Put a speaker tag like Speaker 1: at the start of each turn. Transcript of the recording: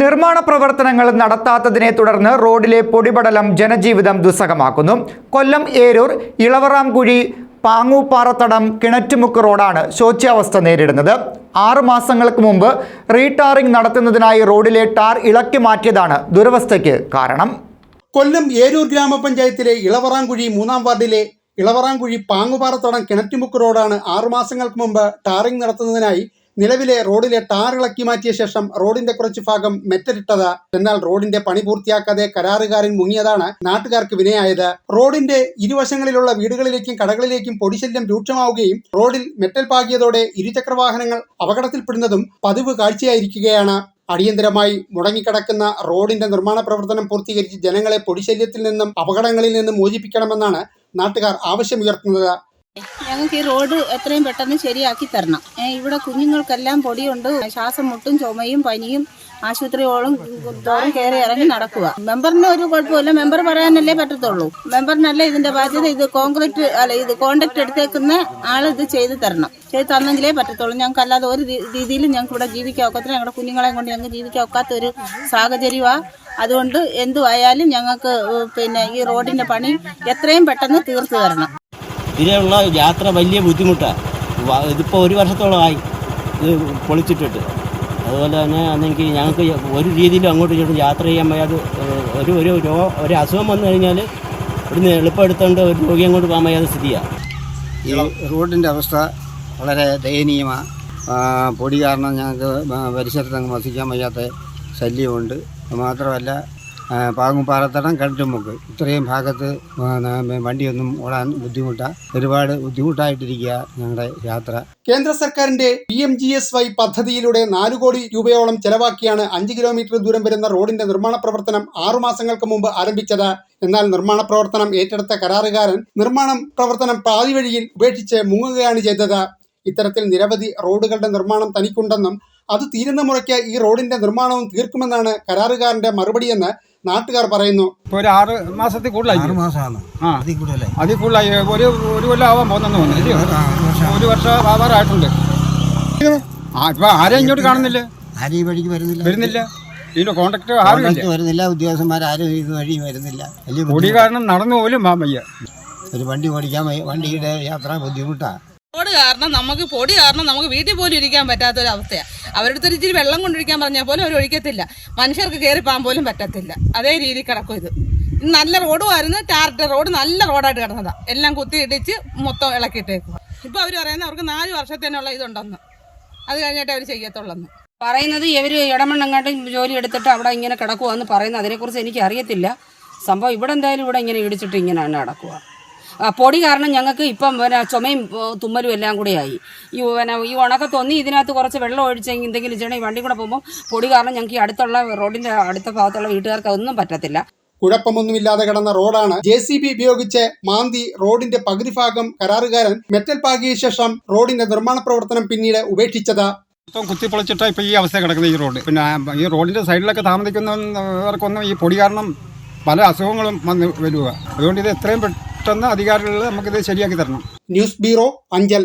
Speaker 1: നിർമ്മാണ പ്രവർത്തനങ്ങൾ നടത്താത്തതിനെ തുടർന്ന് റോഡിലെ പൊടിപടലം ജനജീവിതം ദുസ്സഹമാക്കുന്നു. കൊല്ലം ഏരൂർ ഇളവറാംകുഴി പാങ്ങൂപ്പാറത്തടം കിണറ്റുമുക്ക് റോഡാണ് ശോച്യാവസ്ഥ നേരിടുന്നത്. ആറ് മാസങ്ങൾക്ക് മുമ്പ് റീടാറിംഗ് നടത്തുന്നതിനായി റോഡിലെ ടാർ ഇളക്കി മാറ്റിയതാണ് ദുരവസ്ഥയ്ക്ക് കാരണം.
Speaker 2: കൊല്ലം ഏരൂർ ഗ്രാമപഞ്ചായത്തിലെ ഇളവറാംകുഴി മൂന്നാം വാർഡിലെ ഇളവറാംകുഴി പാങ്ങുപാറത്തടം കിണറ്റുമുക്ക് റോഡാണ് ആറുമാസങ്ങൾക്ക് മുമ്പ് ടാറിംഗ് നടത്തുന്നതിനായി നിലവിലെ റോഡിലെ ടാർ ഇളക്കി മാറ്റിയ ശേഷം റോഡിന്റെ കുറച്ച് ഭാഗം മെറ്റലിട്ടത്. എന്നാൽ റോഡിന്റെ പണി പൂർത്തിയാക്കാതെ കരാറുകാരൻ മുങ്ങിയതാണ് നാട്ടുകാർക്ക് വിനയായത്. റോഡിന്റെ ഇരുവശങ്ങളിലുള്ള വീടുകളിലേക്കും കടകളിലേക്കും പൊടിശല്യം രൂക്ഷമാവുകയും റോഡിൽ മെറ്റൽ പാകിയതോടെ ഇരുചക്ര വാഹനങ്ങൾ അപകടത്തിൽപ്പെടുന്നതും പതിവ് കാഴ്ചയായിരിക്കുകയാണ്. അടിയന്തരമായി മുടങ്ങിക്കിടക്കുന്ന റോഡിന്റെ നിർമ്മാണ പ്രവർത്തനം പൂർത്തീകരിച്ച് ജനങ്ങളെ പൊടിശല്യത്തിൽ നിന്നും അപകടങ്ങളിൽ നിന്നും മോചിപ്പിക്കണമെന്നാണ് നാട്ടുകാർ ആവശ്യമുയർത്തുന്നത്.
Speaker 3: ഞങ്ങൾക്ക് ഈ റോഡ് എത്രയും പെട്ടെന്ന് ശരിയാക്കി തരണം. ഇവിടെ കുഞ്ഞുങ്ങൾക്കെല്ലാം പൊടിയുണ്ട്. ശ്വാസം മുട്ടും ചുമയും പനിയും ആശുപത്രിയോളം തോറും കയറി ഇറങ്ങി നടക്കുക. മെമ്പറിന് ഒരു കുഴപ്പമില്ല മെമ്പർ പറയാനല്ലേ പറ്റത്തുള്ളൂ. മെമ്പറിനല്ല ഇതിന്റെ ബാധ്യത? ഇത് കോൺക്രീറ്റ് അല്ല ഇത് കോണ്ടാക്ട് എടുത്തേക്കുന്ന ആൾ ഇത് ചെയ്തു തരണം. ചെയ്ത് തന്നെങ്കിലേ പറ്റത്തുള്ളൂ. ഞങ്ങൾക്ക് അല്ലാതെ ഒരു രീതിയിലും ഞങ്ങൾക്ക് ഇവിടെ ജീവിക്കാൻ ഒക്കത്തില്ല. ഞങ്ങളുടെ കുഞ്ഞുങ്ങളെ കൊണ്ട് ഞങ്ങൾക്ക് ജീവിക്കാൻ ഒക്കാത്ത ഒരു സാഹചര്യമാണ് അതുകൊണ്ട് എന്തുവായാലും ഞങ്ങൾക്ക് പിന്നെ ഈ റോഡിന്റെ പണി എത്രയും പെട്ടെന്ന് തീർത്തു തരണം.
Speaker 4: ഇതിലുള്ള യാത്ര വലിയ ബുദ്ധിമുട്ടാണ് ഇതിപ്പോൾ ഒരു വർഷത്തോളമായി ഇത് പൊളിച്ചിട്ടിട്ട്. അതുപോലെ തന്നെ അന്നെങ്കിൽ ഞങ്ങൾക്ക് ഒരു രീതിയിലും അങ്ങോട്ട് ഇങ്ങോട്ടും യാത്ര ചെയ്യാൻ വയ്യാതെ ഒരു ഒരു രോഗം ഒരു അസുഖം വന്നു കഴിഞ്ഞാൽ ഇവിടുന്ന് എളുപ്പം എടുത്തുകൊണ്ട് ഒരു രോഗിയെ അങ്ങോട്ട് പോകാൻ വയ്യാതെ സ്ഥിതിയാണ്
Speaker 5: ഈ റോഡിന്റെ അവസ്ഥ വളരെ ദയനീയമാണ് പൊടി കാരണം ഞങ്ങൾക്ക് പരിസരത്ത് അങ്ങ് വസിക്കാൻ വയ്യാത്ത ശല്യമുണ്ട്. മാത്രമല്ല പാങ്ങുപാറത്തടം കണ്ടുമുക്ക് ഇത്രയും ഭാഗത്ത് വണ്ടിയൊന്നും ഓടാൻ ബുദ്ധിമുട്ടാണ് ഒരുപാട് ബുദ്ധിമുട്ടായിട്ടിരിക്കുക ഞങ്ങളുടെ യാത്ര.
Speaker 2: കേന്ദ്ര സർക്കാരിന്റെ P M G S Y പദ്ധതിയിലൂടെ നാലു കോടി രൂപയോളം ചെലവാക്കിയാണ് അഞ്ച് കിലോമീറ്റർ ദൂരം വരുന്ന റോഡിന്റെ നിർമ്മാണ പ്രവർത്തനം ആറു മാസങ്ങൾക്ക് മുമ്പ് ആരംഭിച്ചത്. എന്നാൽ നിർമ്മാണ പ്രവർത്തനം ഏറ്റെടുത്ത കരാറുകാരൻ നിർമ്മാണം പ്രവർത്തനം പാതിവഴിയിൽ ഉപേക്ഷിച്ച് മുങ്ങുകയാണ് ചെയ്തത്. ഇത്തരത്തിൽ നിരവധി റോഡുകളുടെ നിർമ്മാണം തനിക്കുണ്ടെന്നും അത് തീരുന്ന മുറയ്ക്ക് ഈ റോഡിന്റെ നിർമ്മാണവും തീർക്കുമെന്നാണ് കരാറുകാരന്റെ മറുപടിയെന്ന് നാട്ടുകാർ പറയുന്നു
Speaker 6: ഒരു ആറ് മാസത്തിൽ കൂടുതലായി.
Speaker 5: മാസമാണ്.
Speaker 6: ആ.
Speaker 5: അതിൽ കൂടുതലായി.
Speaker 6: അതിൽ കൂടുതലായി. ഒരു ഒരു കൊല്ലം ആവാൻ പോകുന്നെന്ന് തോന്നുന്നു ഒരു വർഷം ആവാറായിട്ടുണ്ട്. ആ ഇപ്പൊ ആരെയും ഇങ്ങോട്ട് കാണുന്നില്ല?
Speaker 5: ആരും ഈ വഴിക്ക് വരുന്നില്ല.
Speaker 6: വരുന്നില്ല. ഇതിന്റെ കോണ്ടാക്ട് ആരും
Speaker 5: വരുന്നില്ല ഉദ്യോഗസ്ഥന്മാരും ഇത് വഴി വരുന്നില്ല. കൂടി
Speaker 6: പൊടി കാരണം നടന്നു പോലും വയ്യ.
Speaker 5: ഒരു വണ്ടി ഓടിക്കാൻ. വണ്ടിയുടെ യാത്ര ബുദ്ധിമുട്ടാണ്
Speaker 7: പൊടി കാരണം നമുക്ക് പൊടി കാരണം നമുക്ക് വീട്ടിൽ പോലും ഇരിക്കാൻ പറ്റാത്തൊരവസ്ഥയാണ് ഒരു അവസ്ഥയാണ് അവരുടെ ഇച്ചിരി വെള്ളം കൊണ്ടൊഴിക്കാൻ പറഞ്ഞാൽ പോലും അവർ ഒഴിക്കത്തില്ല. മനുഷ്യർക്ക് കയറി പോകാൻ പോലും പറ്റത്തില്ല. അതേ രീതി കിടക്കും ഇത്. നല്ല റോഡുമായിരുന്നു ടാറിട്ട റോഡ് നല്ല റോഡായിട്ട് കിടന്നതാണ് എല്ലാം കുത്തിയിടിച്ച് മൊത്തം ഇളക്കിയിട്ടേക്കും ഇപ്പൊ അവർ പറയുന്നത് അവർക്ക് നാല് വർഷത്തേനുള്ള ഇതുണ്ടെന്ന്. അത് കഴിഞ്ഞിട്ട് അവർ ചെയ്യത്തുള്ളെന്ന്.
Speaker 8: പറയുന്നത് ഇവർ ഇടമണ്ണങ്ങാട്ടും ജോലി എടുത്തിട്ട് അവിടെ ഇങ്ങനെ കിടക്കുവാന്ന് പറയുന്നത് അതിനെക്കുറിച്ച് എനിക്ക് അറിയത്തില്ല സംഭവം ഇവിടെ എന്തായാലും ഇവിടെ ഇങ്ങനെ ഇടിച്ചിട്ട് ഇങ്ങനെയാണ് നടക്കുക പൊടി കാരണം ഞങ്ങൾക്ക് ഇപ്പം പിന്നെ ചുമയും തുമ്മലും എല്ലാം കൂടെ ആയി. ഈ പിന്നെ ഈ ഉണക്ക തൊന്നി ഇതിനകത്ത് കുറച്ച് വെള്ളം ഒഴിച്ചെങ്കിൽ എന്തെങ്കിലും ചെയ്യണം ഈ വണ്ടി കൂടെ പോകുമ്പോൾ പൊടി കാരണം ഞങ്ങൾക്ക് ഈ അടുത്തുള്ള റോഡിന്റെ അടുത്ത ഭാഗത്തുള്ള വീട്ടുകാർക്ക് ഒന്നും പറ്റത്തില്ല.
Speaker 2: കുഴപ്പമൊന്നുമില്ലാതെ കിടന്ന റോഡാണ് ജെ സി ബി ഉപയോഗിച്ച് മാന്തി റോഡിന്റെ പകുതി ഭാഗം കരാറുകാരൻ മെറ്റൽ പാകിയ ശേഷം റോഡിന്റെ നിർമ്മാണ പ്രവർത്തനം പിന്നീട് ഉപേക്ഷിച്ചത്.
Speaker 6: മൊത്തം കുത്തിപ്പൊളിച്ചിട്ട് ഇപ്പോൾ ഈ അവസ്ഥ കിടക്കുന്ന ഈ റോഡ്. പിന്നെ ഈ റോഡിന്റെ സൈഡിലൊക്കെ താമസിക്കുന്നവർക്കൊന്നും ഈ പൊടി കാരണം പല അസുഖങ്ങളും വന്ന് വരിക അതുകൊണ്ട് ഇത് എത്രയും പെട്ടെന്ന് അധികാരികൾ നമുക്കിത് ശരിയാക്കി തരണം.
Speaker 2: News bureau Anchal.